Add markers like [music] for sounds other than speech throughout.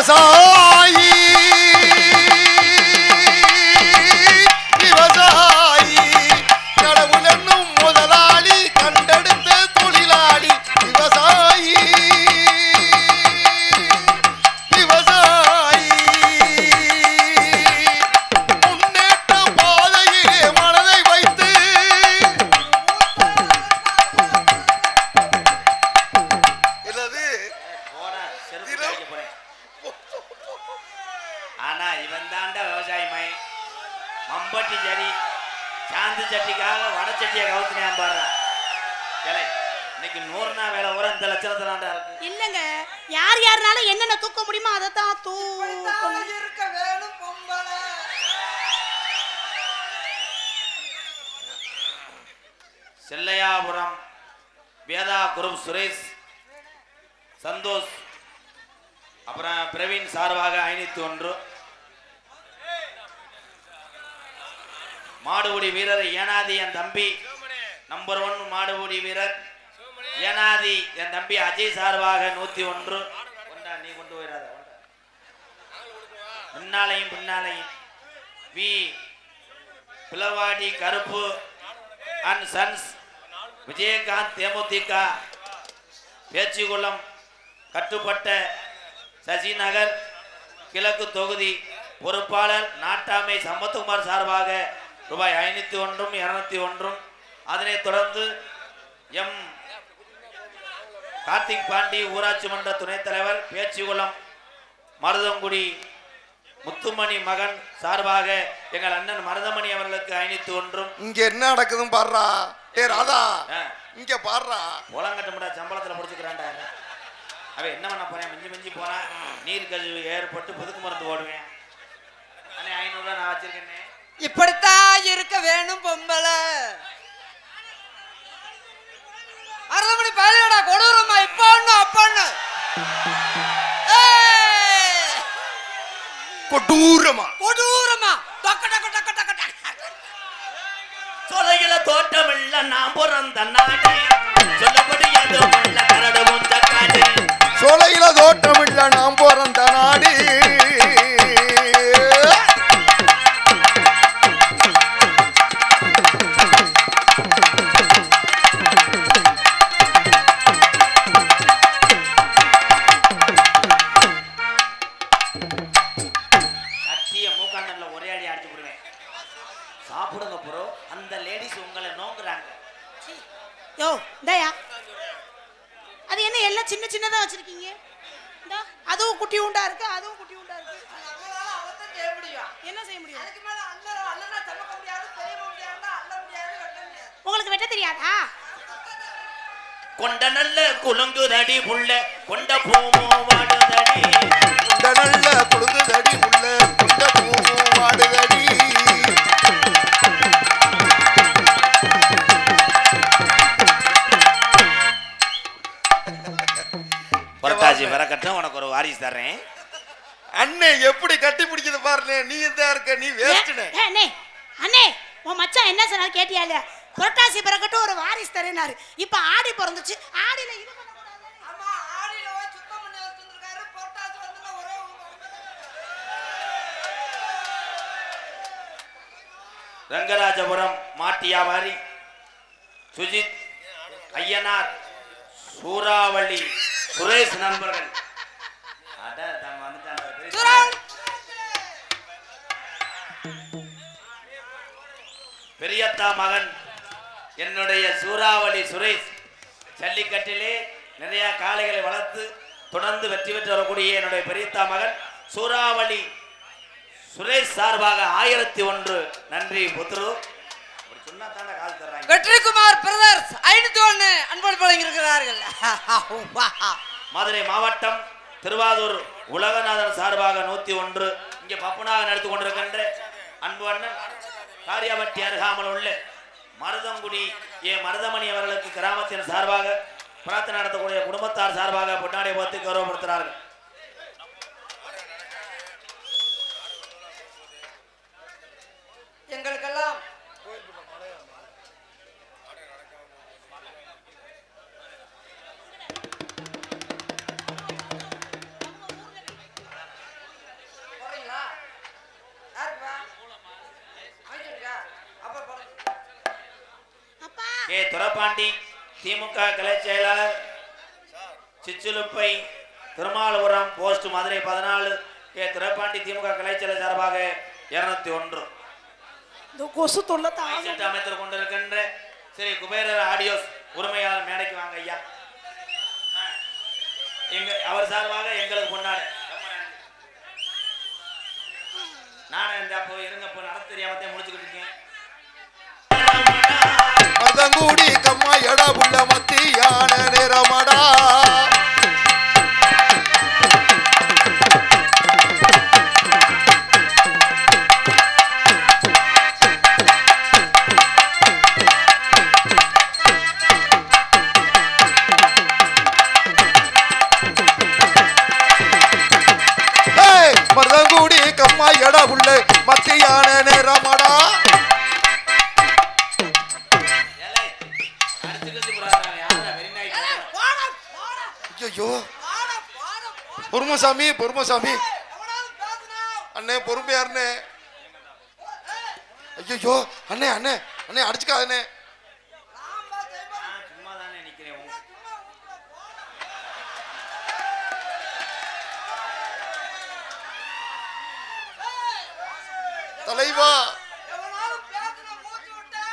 pasar. இன்னைக்கு நூறு நாள் வேலை ஊரா இந்த இருக்கு. இல்லங்க யார் யாருனால என்னென்ன தூக்க முடியுமோ அதை தான் தூக்கணும் இருக்க வேணும் பொம்பளை. செல்லையாபுரம் வேதா குரூப் சுரேஷ் சந்தோஷ் அப்புறம் பிரவீன் சார்பாக ஐநூத்தி ஒன்று. மாடுபிடி வீரர் ஏனாதி என் தம்பி நம்பர் ஒன் மாடுபூடி வீரர் ஏனாதி என் தம்பி அஜய் சார்பாக நூத்தி ஒன்று. ஒன்றா நீ கொண்டு போயிடாத முன்னாலையும் பின்னாலையும். வி. பிளவாடி கருப்பு அண்ட் சன்ஸ் விஜயகாந்த் தேமுதிக. பேச்சிக்குளம் கட்டுப்பட்ட சசிநகர் கிழக்கு தொகுதி பொறுப்பாளர் நாட்டாமை சம்பத்குமார் சார்பாக ரூபாய் ஐநூற்றி ஒன்றும் இரநூத்தி ஒன்றும். அதனைத் தொடர்ந்து எம் கார்த்திக் பாண்டி ஊராட்சி மன்ற துணைத் தலைவர் பேச்சிக்குளம் மருதங்குடி முத்துமணி மகன் சார்பாக எங்கள் அண்ணன் மருதமணி அவர்களுக்கு ஐநூத்தி ஒன்றும். இங்க என்ன நடக்குதுன்னு பாடுறா ஏ ராதா. இங்க பாடுறா உலங்கட்ட முடா சம்பளத்துல பிடிச்சிக்கிறான்டா அவன் என்ன பண்ண போறேன்? மிஞ்சி மிஞ்சி போனா நீர் கழிவு ஏற்பட்டு புதுக்கு மருந்து போடுவேன். அண்ணே ஐநூறுரூவா நான் வச்சிருக்கேனே இப்படித்தான் இருக்க வேணும் பொம்பளை. அறுபது மணி பதினோடா கொடூரமா இப்ப ஒண்ணு அப்ப ஒண்ணு! கொடூரமா? கொடூரமா. டொக்க டொக்க டொக்க டொக்க டொக்க. சொலையில தோட்டமில்ல நான் பிறந்த நாடு. சொல்லப்படி எதுவும் இல்ல கரடு முந்த காடு சோலையில தோட்டமில்ல நாம் பிறந்த நாடு. குலுங்குதடி புள்ள கொண்ட பூமோ வாடுதடி. இந்த நல்ல குழுங்குதடி உள்ள குண்ட பூவும் வாடுதடி. புரட்டாசி வரக்கட்டும் உனக்கு ஒரு வாரிசு தர்றேன். அண்ணே எப்படி கட்டி பிடிக்குது பாருண்ணே. நீ தான் இருக்க? நீ வேஸ்ட்னே அண்ணே அண்ணே உன் மச்சான் என்ன சொன்னாரு கேட்டியா இல்லையா? புரட்டாசி பிறக்கட்டும் ஒரு வாரிசு தரேனாரு இப்ப ஆடி பிறந்துச்சு. ஆடியில ரங்கராஜபுரம் மாட்டியாவாரி சுஜித் ஐயனார் சூறாவளி சுரேஷ் நண்பர்கள். பெரியத்தா மகன் என்னுடைய சூறாவளி சுரேஷ் ஜல்லிக்கட்டிலே நிறைய காளைகளை வளர்த்து தொடர்ந்து வெற்றி பெற்று வரக்கூடிய என்னுடைய பெரியத்தா மகன் சூறாவளி சுரேஷ் சார்பாக ஆயிரத்தி ஒன்று. நன்றி புத்ரு. வெற்றிக்குமார் பிரதர்ஸ் ஐநூத்தி ஒண்ணு அன்போடு வழங்கியிருக்கிறார்கள். மதுரை மாவட்டம் திருவாரூர் உலகநாதன் சார்பாக நூத்தி ஒன்று. இங்கே பப்புனாக நடத்தி கொண்டிருக்கின்ற அன்பு அண்ணன் காரியாபட்டி அருகாமல் உள்ள மருதங்குடி ஏ மருதமணி அவர்களுக்கு கிராமத்தின் சார்பாக பிரார்த்தனை நடத்தக்கூடிய குடும்பத்தார் சார்பாக பொன்னாடை பார்த்து கௌரவப்படுத்துகிறார்கள். திமுக கிளை செயலாளர் சிச்சுலுப்பை திருமாலபுரம் போஸ்ட் மதுரை பதினாலு கே துரப்பாண்டி திமுக கிளை செயலர் சார்பாக இருநூத்தி ஒன்று. கொசு தொல்லை தாங்க மைசெட் அமைத்துக் கொண்டிருக்கின்ற ஸ்ரீ குபேரர் ஆடியோஸ் உரிமையாளர் மேடைக்கு வாங்க ஐயா. எங்க அவர் சார்பாக எங்களுக்கு கொண்டாடு நான் இந்த அப்போ இருங்க இப்போ நடத்த தெரியாமத்தே முடிச்சுக்கிட்டு இருக்கேன் கம்மா எடா புள்ள மத்தியான நிறமடா போடா பொறுமசாமி. பொறுமசாமி எவனாவது பேசுனா? அண்ணே பொறுமையாருண்ணே ஐயோ அண்ணே அண்ணே அண்ணே அடிச்சுக்காதண்ணே. ராம்பா ஜெயமா நான் சும்மா தானே நிக்கிறேன் உங்க- சும்மா விட்டுற போடா தலைவா எவனாவது பேசுனா மூச்சு விட்டா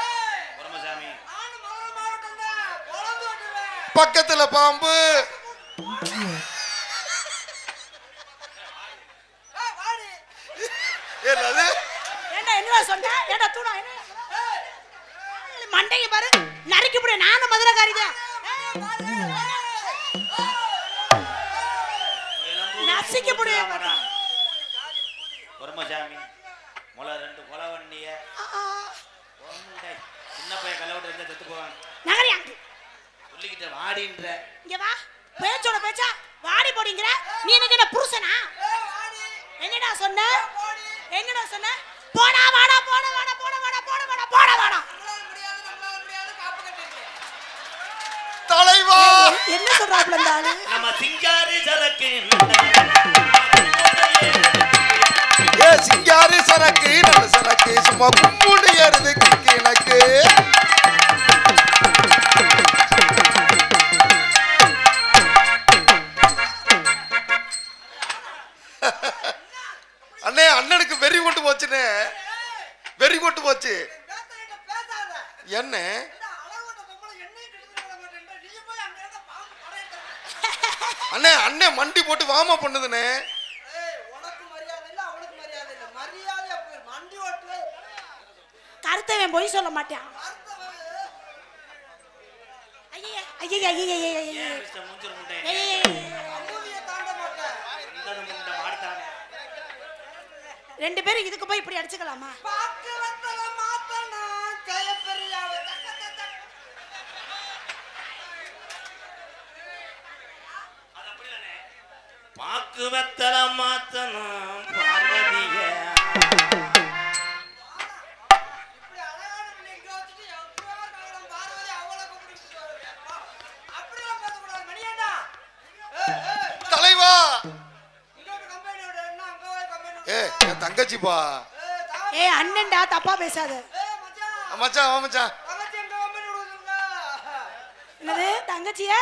ஏய் பொறுமைசாமி நானும் மதுரை மாவட்டம் தான் பொழந்து விட்டுருவேன் பக்கத்துல பாம்பு ஏய் வாடி என்னது? ஏண்டா என்னடா சொன்ன? ஏண்டா தூணா? என்ன? மண்டையை பாரு. நறுக்கி போடு. நானும் மதுரைக்காரி தான் நசுக்கி. ஊத்துறாங்கடா. பொறுமைசாமி முளை ரெண்டு கொலை வண்டிய சின்ன பையன் கலவட்டு இருந்தா செத்து போவாங்க நகரியா? சொல்லிக்கிட்ட வாடின்ற. இங்க வா. பேச்சோட பேச்சா. வாடி போடிங்கிற. நீ எனக்கு என்ன புருஷனா? என்னடா சொன்ன? என்னடா சொன்ன? போடா வாடா போடா வாடா போடா வாடா போடா வாடா போடா வாடா. தலைவா! என்ன சொல்றாப்ல இந்த ஆளு? நம்ம சிங்காரி சரக்கு. ஏ சிங்காரி சரக்கு நல்ல சரக்கு. சும்மா கும்புண்டு ஏறுது கிக்கு எனக்கு அண்ணனுக்கு வெறி கொண்டு போச்சுண்ணே வெறி கொண்டு போச்சு. என்ன? அண்ணே அண்ணே மண்டி போட்டு வாமா பண்ணுதுண்ணே ஏய் உனக்கு மரியாதை இல்ல அவனுக்கு மரியாதை இல்ல மரியாதையா போய் மண்டி ஓட்டு கருத்தவன் பொய் சொல்ல மாட்டான் ஐயே ஐயே ஐயே ஐயே ஐயே ஏன் மிஸ்டர் மூஞ்சூர் முட்டை ஐயே அம்மூதியை தாண்ட மாட்டேன் இந்த முட்டை மாடுத்தானே ரெண்டு பேரும் இதுக்கு போய் இப்படி அடிச்சுக்கலாமா? பாக்கு வத்தல மாத்தணும் ஏ என் தங்கச்சிப்பா. ஏய் அண்ணன்டா தப்பா பேசாத. ஏய் மச்சான் மச்சான் வா மச்சான். என்னது தங்கச்சிய?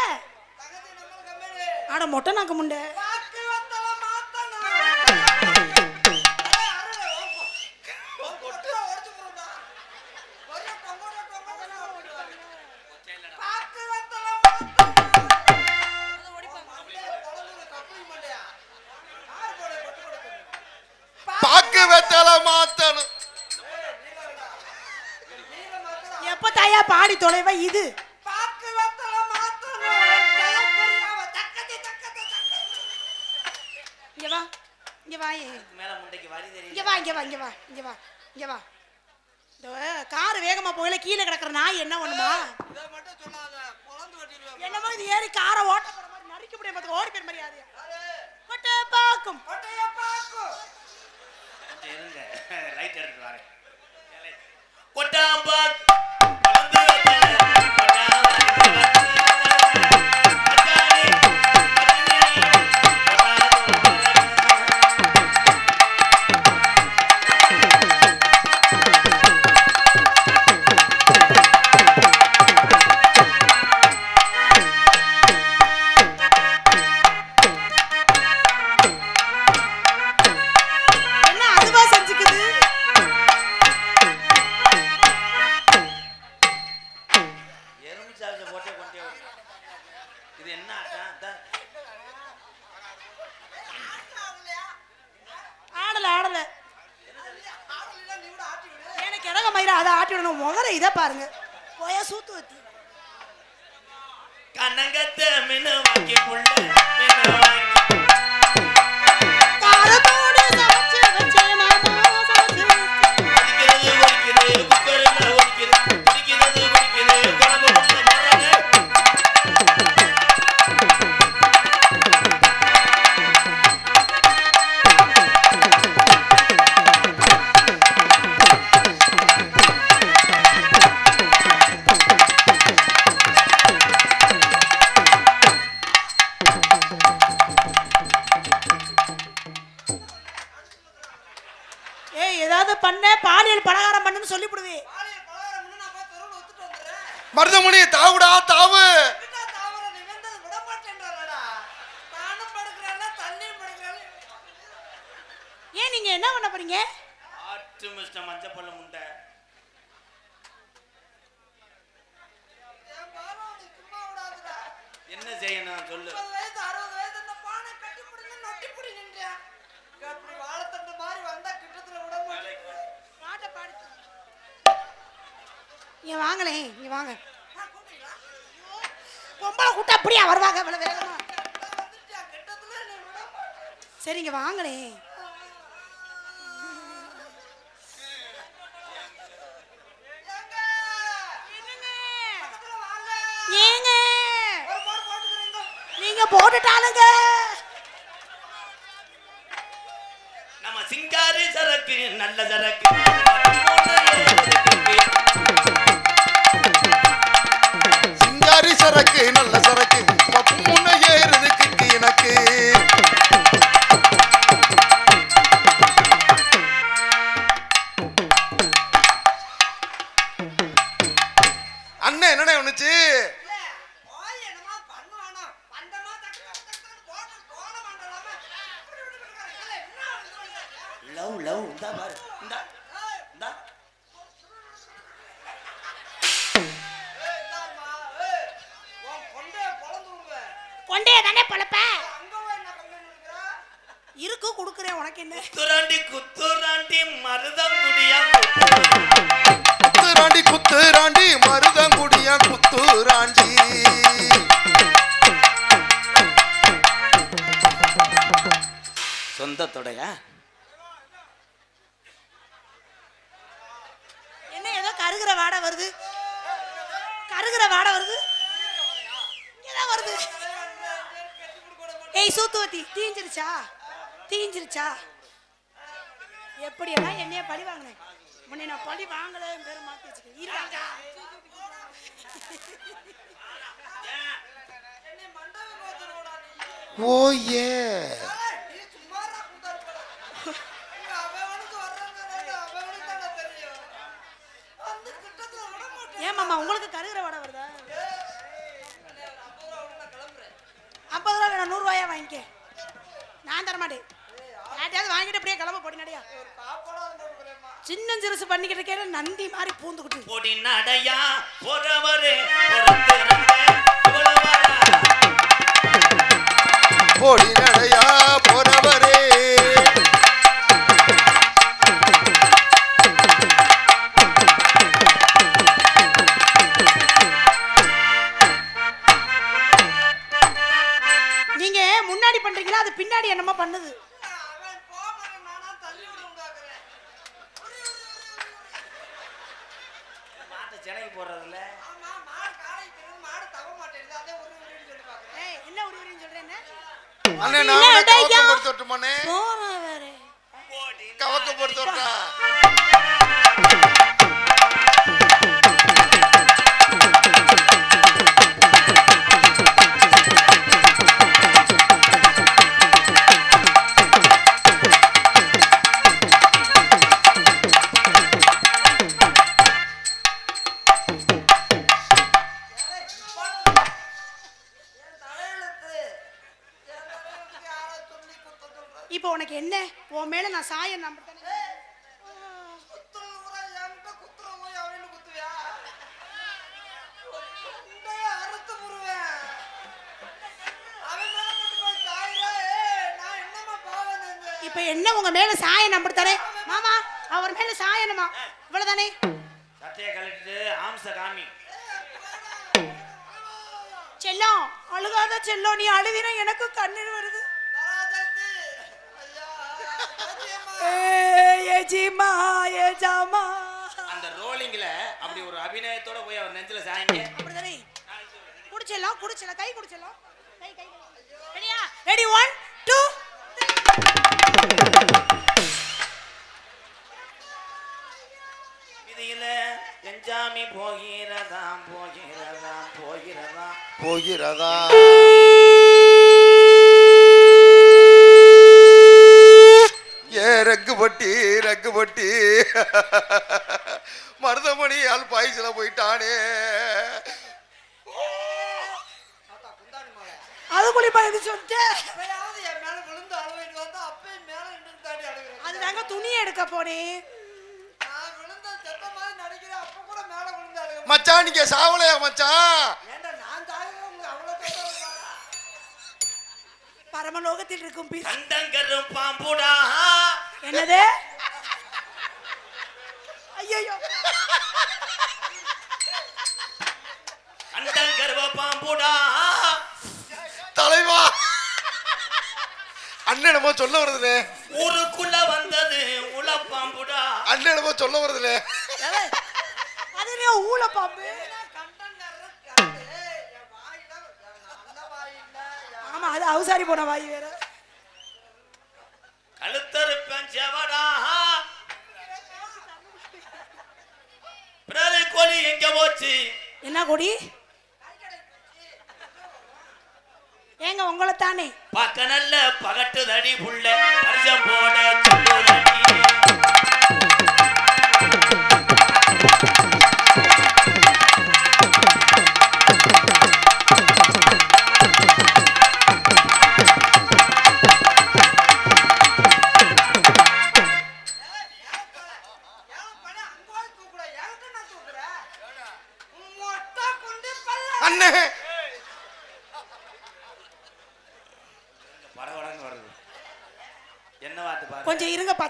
தங்கச்சி நம்ம கம்பெனி ஆட மொட்டை நாக்கு முண்டை. இது? இங்க வா இங்க வா. மேல முண்டைக்கு வரி தெரியும் இங்க வா இங்க வா இங்க வா இங்க வா இங்க வா. இந்த கார் வேகமா போகல கீழே கிடக்குற நாய் என்ன பண்ணுமா? இதை என்னமோ ஏறி காரை ஓட்ட போற மாதிரி முடியும் பார்த்துக்க ஓடி போயிரு மரியாதையா. கொட்டை பாக்கும் கொட்டைய பாக்கும் கொஞ்சம் இருங்க. [laughs] லைட் எடுத்து வரேன். கொட்டாம்பா நீங்க என்ன பண்ண போறீங்க? ஆட்டு மிஸ்டர் மஞ்சப்பள்ள முண்டை. என்ன செய்யணும் சொல்லு. நீ வாங்களே நீ வாங்க. பொம்பளை கூட்டம் அப்படியா வருவாங்க இவ்வளவு வேகமா? சரிங்க வாங்களேன் போட்டுட்டானுங்க போட்டுட்டானுங்க நம்ம சிங்காரி சரக்கு நல்ல சரக்கு. சிங்காரி சரக்கு நல்ல சரக்கு. உருண்டையை தானே பழப்ப? இருக்கு குடுக்குறேன் உனக்கு என்ன? குத்துராண்டி குத்துராண்டி மருதங்குடியா குத்துராண்டி குத்துராண்டி மருதங்குடியா குத்துராண்டி சொந்தத்தோடையா தீஞ்சிருச்சா? எப்படியெல்லாம் என்னைய பழி வாங்கினேன் உன்னை நான் பழி வாங்கல பேர் மாத்தி வச்சுக்கேன் ஓ ஏ. ஏமாமா உங்களுக்கு கருகிற வடை வருதா? ஐம்பது ரூபா வேணும் நூறுரூவாயா வாங்கிக்க? நான் தரமாட்டேன். யார்ட்டையாவது வாங்கிட்டு அப்படியே கிளம்ப போடினடையா சின்ன சிறுசு பண்ணிக்கிட்டு இருக்கேன் நந்தி மாதிரி பூந்துக்கிட்டு போடினடையா பொறவரே போடினடையா பொறவரே நான் சாய நம்ப இப்ப என்ன உங்க மேல சாய நம்பத்தானே மாமா அவர் மேல சாயனமா இவ்வளவுதானே சட்டைய கலட்டிட்டு ஆம்ச காமி. செல்லம் அழுகாத செல்லம் நீ அழுவினா எனக்கு கண்ணீர் ஏஜிமா ஏஜாமா அந்த ரோலிங்ல அப்படி ஒரு அபிநயத்தோட போய் அவர் நெஞ்சில சாயங்க. அப்படிதானே? குடிச்சிடலாம் குடிச்சிடலாம் கை குடிச்சிடலாம். கை கை ரெடியா? ரெடி ஒன் டூ விதியில எஞ்சாமி போகிறதாம் போகிறதாம் போகிறதாம் போகிறதா ஏ ரக்குபட்டி ரக்குபட்டி மருதமணி ஆள் பாய்ச்சல போயிட்டானே ஆத்தா, குந்தாணி மகளே. அதுக்குள்ளே பயந்து சொல்லிட்டேன் எப்பயாவது என் மேல விழுந்து அழுவிட்டு வந்தா அப்பயும் மேல நின்று தாண்டி அழுகிறேன். அதுதாங்க துணி எடுக்க போனேன் நான் விழுந்த செத்த மாதிரி நடிக்கிறேன், அப்ப கூட மேல விழுந்து அழுகிறேன். மச்சான் நீங்க சாவலையா மச்சான்? பரமலோகத்தில் இருக்கும் என்னது? ஐயோ கண்டங்கருவ பாம்புடா. தலைவா. அண்ணனமோ சொல்ல வருதுனே. ஊருக்குள்ள வந்தது உல பாம்புடா அண்ணனமோ சொல்ல வருதுனே. அது என்ன ஊழ பாம்பு ஆமா அது அவசாரி போன வாய் வேற கழுத்தறுப்பன் செவடா பிறகு கோழி எங்க போச்சு. என்ன கொடி? ஏங்க உங்களை தானே பார்க்க நல்ல பகட்டு தடி புள்ள பரிசம் போட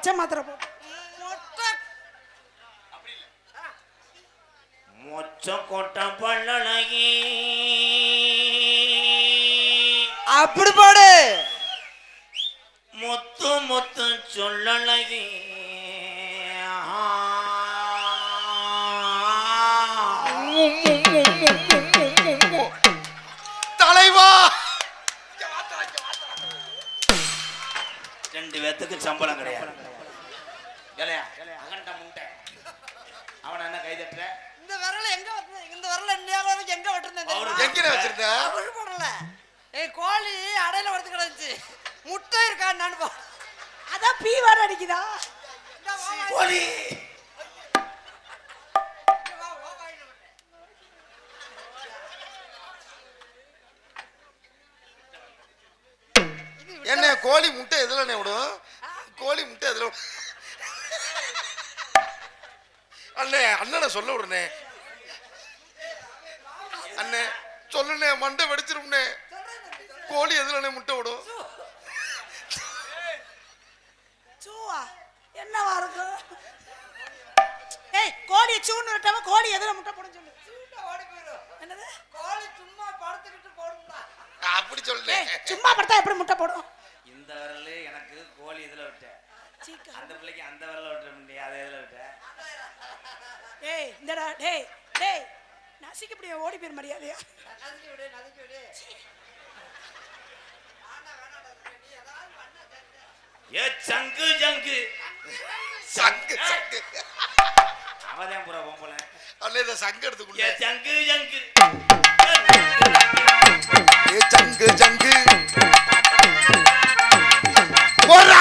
பச்சை மாத்திரை போட்டு மொட்டை மொச்சம் கொட்டம் பள்ளலகி அப்படி பாடு. முத்து முத்து சொல்லலகி தலைவா. ரெண்டு பேத்துக்கு சம்பளம் கிடையாது. ஏலையா அகண்ட முண்டை. அவனை என்ன கை தட்டுற? இந்த விரல எங்க இந்த விரல இன்னையால வரைக்கும் எங்க தெரியுமா? எங்க வச்சிருந்த? போடல. ஏய் கோழி அடையில வளர்த்து கிடந்துச்சு முட்டை இருக்கா நான் அதான் பீ வர அடிக்குதா? கோழி. என்ன கோழி முட்டை எதுலண்ணே விடும்? கோழி முட்டை எதுல? அண்ணே அண்ணனை சொல்ல விடுனே அண்ணே சொல்லுண்ணே மண்டை வெடிச்சிரும்னே கோழி எதுலண்ணே முட்டை விடும்? சூவா என்னவா இருக்கும்? ஏய் கோழி சூன்னு விட்டாம கோழி எதுல முட்டை போடும் சொல்லு. என்னது? கோழி சும்மா படுத்துக்கிட்டு போடும்டா. அப்படி சொல்லுனே ஏய் சும்மா படுத்தா எப்படி முட்டை போடும்? இந்த விரல் எனக்கு கோழி இதுல விட்டேன்? அந்த பிள்ளைக்கு அந்த விரல முடியாது அதை இதுல விட்டேன்? டேய் இந்தடா டேய் டேய் நசிக்க இப்படி ஓடி போயிரு மரியாதையா. ஏ சங்கு சங்கு. சங்கு சங்கு. அவதான் புற பொம்பளை அண்ணே இந்த சங்கு ஏ எடுத்துக்குள்ள சங்கு சங்கு. ஏ சங்கு சங்கு. போறா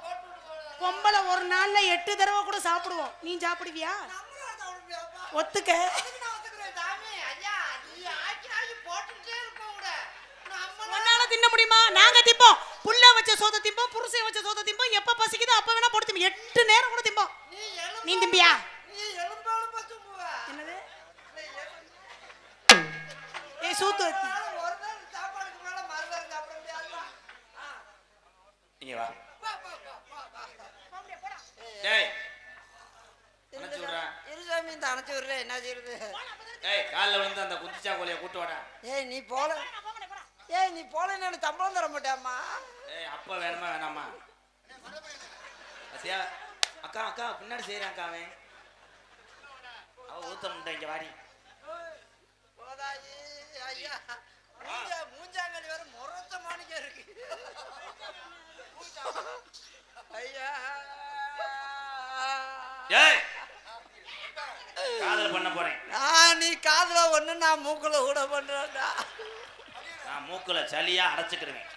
போட்டு விட்டு போடு. பொம்பளை ஒரு நாள்ல எட்டு தடவை கூட சாப்பிடுவோம். நீ சாப்பிடுவியா? ஒத்துக்க. தின்ன முடியுமா? நாங்க புள்ள வச்ச சோத திம்போம் புருஷன் வச்ச சோத திம்போம் எப்ப பசிக்குதோ அப்ப வேணா போட்டு திம்போம் எட்டு நேரம் கூட திம்போம். நீ திம்பியா. என்னது? ஏய் சூத்து. இங்க வா. டேய் அணைச்சு இந்த அணைச்சு விடுறேன், என்ன செய்யறது? டேய் காலில் விழுந்து அந்த குந்திச்சா கோழியை கூட்டு வாடா. ஏய் நீ போல. ஏய் நீ போலன்னு எனக்கு சம்பளம் தர மாட்டேம்மா ஏய் அப்பா வேணுமா வேணாமா அசியா அக்கா அக்கா பின்னாடி செய்யறேன் அக்கா அவன். அவ ஊத்த முட்டை இங்க வாடி. மூஞ்சாங்கடி வேற முரத்த மாணிக்க இருக்கு. ஐயா. ஏய்! காதல் பண்ண போறேன். நான் நீ காதுல ஒண்ணு நான் மூக்குல கூட பண்றேன்டா. நான் மூக்குல சளியா அடைச்சுக்கிடுவேன்